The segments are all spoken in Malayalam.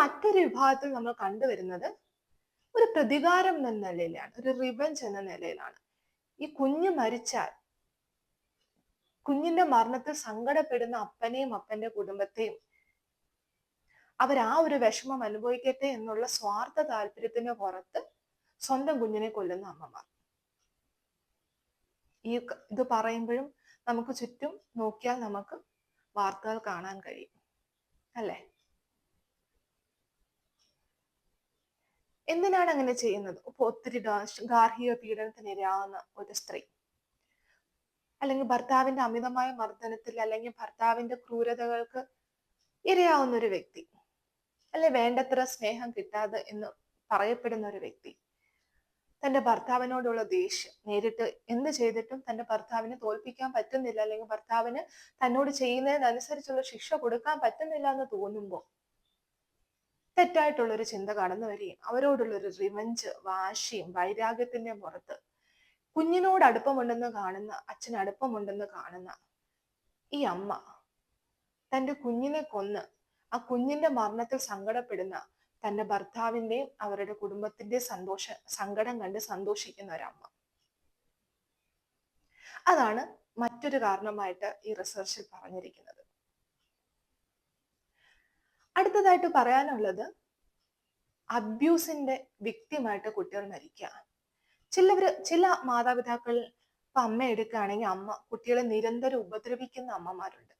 മറ്റൊരു വിഭാഗത്തിൽ നമ്മൾ കണ്ടുവരുന്നത് ഒരു പ്രതികാരം എന്ന നിലയിലാണ് ഒരു റിവഞ്ച് എന്ന നിലയിലാണ്. ഈ കുഞ്ഞ് മരിച്ചാൽ കുഞ്ഞിന്റെ മരണത്തിൽ സങ്കടപ്പെടുന്ന അപ്പനെയും അപ്പന്റെ കുടുംബത്തെയും അവർ ആ ഒരു വിഷമം അനുഭവിക്കട്ടെ എന്നുള്ള സ്വാർത്ഥ താല്പര്യത്തിന് പുറത്ത് സ്വന്തം കുഞ്ഞിനെ കൊല്ലുന്ന അമ്മമാർ. ഈ ഇത് പറയുമ്പോഴും നമുക്ക് ചുറ്റും നോക്കിയാൽ നമുക്ക് വാർത്തകൾ കാണാൻ കഴിയും. അല്ലേ? എന്തിനാണ് അങ്ങനെ ചെയ്യുന്നത്? ഇപ്പൊ ഒത്തിരി ഗാർഹിക പീഡനത്തിന് ഇരയാവുന്ന ഒരു സ്ത്രീ. അല്ലെങ്കിൽ ഭർത്താവിന്റെ അമിതമായ മർദ്ദനത്തിൽ അല്ലെങ്കിൽ ഭർത്താവിന്റെ ക്രൂരതകൾക്ക് ഇരയാവുന്ന ഒരു വ്യക്തി. അല്ലെ വേണ്ടത്ര സ്നേഹം കിട്ടാതെ എന്ന് പറയപ്പെടുന്ന ഒരു വ്യക്തി. തന്റെ ഭർത്താവിനോടുള്ള ദേഷ്യം നേരിട്ട് എന്ത് ചെയ്തിട്ടും തന്റെ ഭർത്താവിനെ തോൽപ്പിക്കാൻ പറ്റുന്നില്ല. അല്ലെങ്കിൽ ഭർത്താവിന് തന്നോട് ചെയ്യുന്നതിനനുസരിച്ചുള്ള ശിക്ഷ കൊടുക്കാൻ പറ്റുന്നില്ല എന്ന് തോന്നുമ്പോൾ തെറ്റായിട്ടുള്ള ഒരു ചിന്ത കടന്നു വരികയും അവരോടുള്ളൊരു റിവഞ്ച് വാശിയും വൈരാഗ്യത്തിന്റെ പുറത്ത് കുഞ്ഞിനോട് അടുപ്പമുണ്ടെന്ന് കാണുന്ന അച്ഛൻ അടുപ്പമുണ്ടെന്ന് കാണുന്ന ഈ അമ്മ തന്റെ കുഞ്ഞിനെ കൊന്ന് ആ കുഞ്ഞിന്റെ മരണത്തിൽ സങ്കടപ്പെടുന്ന തന്റെ ഭർത്താവിന്റെയും അവരുടെ കുടുംബത്തിന്റെ സന്തോഷ സങ്കടം കണ്ട് സന്തോഷിക്കുന്ന ഒരമ്മ അതാണ് മറ്റൊരു കാരണമായിട്ട് ഈ റിസർച്ചിൽ പറഞ്ഞിരിക്കുന്നത്. അടുത്തതായിട്ട് പറയാനുള്ളത് അബ്യൂസിന്റെ വ്യക്തിയുമായിട്ട് കുട്ടികൾ മരിക്കുക. ചിലവര് ചില മാതാപിതാക്കൾ ഇപ്പൊ അമ്മ എടുക്കുകയാണെങ്കിൽ അമ്മ കുട്ടികളെ നിരന്തരം ഉപദ്രവിക്കുന്ന അമ്മമാരുണ്ട്.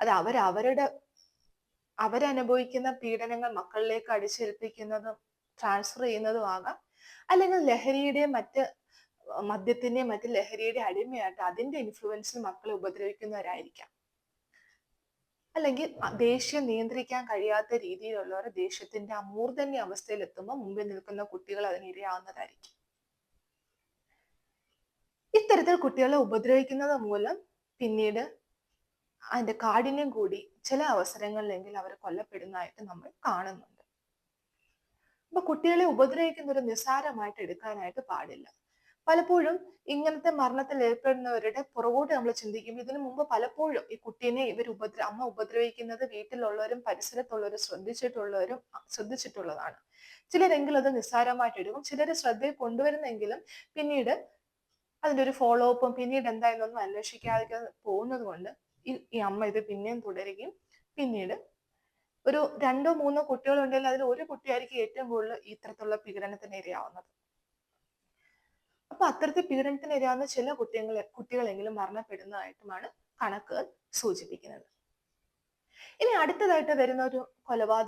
അത് അവരവരുടെ അവരനുഭവിക്കുന്ന പീഡനങ്ങൾ മക്കളിലേക്ക് അടിച്ചേൽപ്പിക്കുന്നതും ട്രാൻസ്ഫർ ചെയ്യുന്നതും ആകാം. അല്ലെങ്കിൽ ലഹരിയുടെയും മറ്റ് മദ്യത്തിന്റെയും മറ്റ് ലഹരിയുടെ അടിമയായിട്ട് അതിന്റെ ഇൻഫ്ലുവൻസിൽ മക്കളെ ഉപദ്രവിക്കുന്നവരായിരിക്കാം. അല്ലെങ്കിൽ ദേഷ്യം നിയന്ത്രിക്കാൻ കഴിയാത്ത രീതിയിലുള്ളവർ ദേഷ്യത്തിന്റെ അമൂർധന്യ അവസ്ഥയിൽ എത്തുമ്പോൾ മുമ്പിൽ നിൽക്കുന്ന കുട്ടികൾ അതിന് ഇരയാവുന്നതായിരിക്കും ഇത്തരത്തിൽ കുട്ടികളെ ഉപദ്രവിക്കുന്നത് മൂലം പിന്നീട് അതിന്റെ കാഠിന്യം കൂടി ചില അവസരങ്ങളിലെങ്കിൽ അവർ കൊല്ലപ്പെടുന്നതായിട്ട് നമ്മൾ കാണുന്നുണ്ട്. അപ്പൊ കുട്ടികളെ ഉപദ്രവിക്കുന്ന ഒരു നിസ്സാരമായിട്ട് എടുക്കാനായിട്ട് പാടില്ല. പലപ്പോഴും ഇങ്ങനത്തെ മരണത്തിൽ ഏർപ്പെടുന്നവരുടെ പുറകോട്ട് നമ്മൾ ചിന്തിക്കുമ്പോൾ ഇതിനു മുമ്പ് പലപ്പോഴും ഈ കുട്ടീനെ ഇവർ ഉപദ്ര അമ്മ ഉപദ്രവിക്കുന്നത് വീട്ടിലുള്ളവരും പരിസരത്തുള്ളവരും ശ്രദ്ധിച്ചിട്ടുള്ളവരും ശ്രദ്ധിച്ചിട്ടുള്ളതാണ്. ചിലരെങ്കിലും അത് നിസ്സാരമായിട്ട് എടുക്കും. ചിലർ ശ്രദ്ധയിൽ കൊണ്ടുവരുന്നെങ്കിലും പിന്നീട് അതിന്റെ ഒരു ഫോളോ അപ്പും പിന്നീട് എന്തായെന്നൊന്നും അന്വേഷിക്കാതെ പോകുന്നത് കൊണ്ട് ഈ അമ്മ ഇത് പിന്നെയും തുടരുകയും പിന്നീട് ഒരു രണ്ടോ മൂന്നോ കുട്ടികളുണ്ടെങ്കിൽ അതിൽ ഒരു കുട്ടിയായിരിക്കും ഏറ്റവും കൂടുതൽ ഇത്തരത്തിലുള്ള പീഡനത്തിന് ഇരയാവുന്നത്. അപ്പൊ അത്തരത്തിൽ പീഡനത്തിന് ഇരയാവുന്ന ചില കുട്ടികളെ കുട്ടികളെങ്കിലും മരണപ്പെടുന്നതായിട്ടുമാണ് കണക്കുകൾ സൂചിപ്പിക്കുന്നത്. ഇനി അടുത്തതായിട്ട് വരുന്ന ഒരു കൊലപാതകം